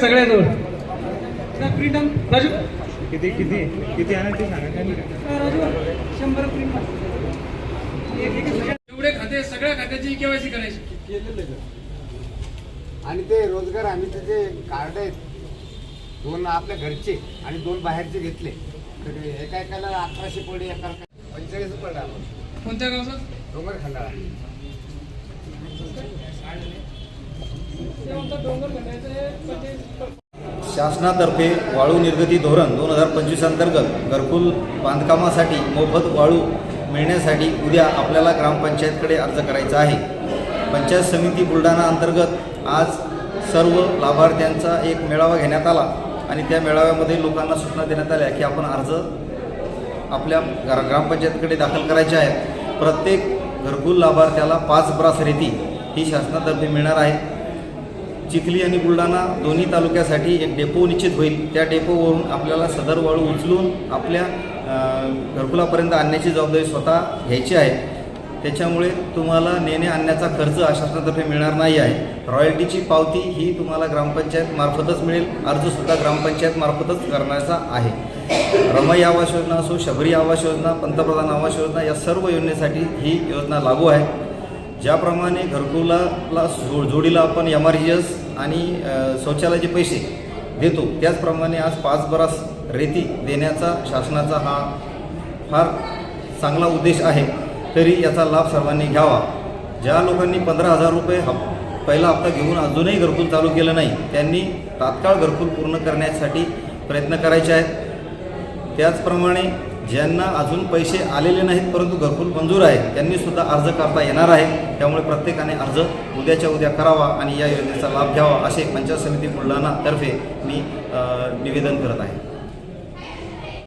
सगळ्याजवळ. प्रीतम राजू? किती किती किती ते सांगा त्यांनी राजू शंभर एवढे खाते सगळ्या खात्याची केवायसी करायची. आणि ते रोजगार हमीचे जे कार्ड आहेत दोन आपल्या घरचे आणि दोन बाहेरचे घेतले. तर एका एकाला अठराशे पडे एका पंचेचाळीस पडला कोणत्या गावचा? डोंगर खंडाळा डोंगर खंडाचे शासनातर्फे वाळू निर्गती धोरण दोन हजार पंचवीस अंतर्गत घरकुल बांधकामासाठी मोफत वाळू मिळण्यासाठी उद्या आपल्याला ग्रामपंचायतकडे अर्ज करायचा आहे. पंचायत समिती बुलढाणा अंतर्गत आज सर्व लाभार्थ्यांचा एक मेळावा घेण्यात आला आणि त्या मेळाव्यामध्ये लोकांना सूचना देण्यात आल्या की आपण अर्ज आपल्या ग्रा ग्रामपंचायतकडे दाखल करायचे आहेत. प्रत्येक घरकुल लाभार्थ्याला पाच ब्रास रेती ही शासनातर्फे मिळणार आहे. चिखली आणि बुलढाणा दोन्ही तालुक्यासाठी एक डेपो निश्चित होईल. त्या डेपोवरून आपल्याला सदर वाळू उचलून आपल्या घरकुलापर्यंत आणण्याची जबाबदारी स्वतः घ्यायची आहे. त्याच्यामुळे तुम्हाला नेणे आणण्याचा खर्च हा शासनातर्फे मिळणार नाही आहे. रॉयल्टीची पावती ही तुम्हाला ग्रामपंचायत मार्फतच मिळेल. अर्जसुद्धा ग्रामपंचायत मार्फतच करण्याचा आहे. रमई आवास योजना असो शबरी आवास योजना पंतप्रधान आवास योजना या सर्व योजनेसाठी ही योजना लागू आहे. ज्याप्रमाणे घरकुलाला जो जोडीला आपण एम आर जी एस आणि शौचालयाचे पैसे देतो त्याचप्रमाणे आज पाच बरास रेती देण्याचा शासनाचा हा फार चांगला उद्देश आहे तरी याचा लाभ सर्वांनी घ्यावा. ज्या लोकांनी पंधरा हजार रुपये हप पहिला हप्ता घेऊन अजूनही घरकुल चालू केलं नाही त्यांनी तात्काळ घरकुल पूर्ण करण्यासाठी प्रयत्न करायचे आहेत. त्याचप्रमाणे ज्यांना अजून पैसे आलेले नाहीत परंतु घरकुल मंजूर आहे त्यांनी सुद्धा अर्ज करता येणार आहे. त्यामुळे प्रत्येकाने अर्ज उद्याच्या उद्या करावा आणि या योजनेचा लाभ घ्यावा असे पंचायत समिती बुलढाणातर्फे मी निवेदन करत आहे.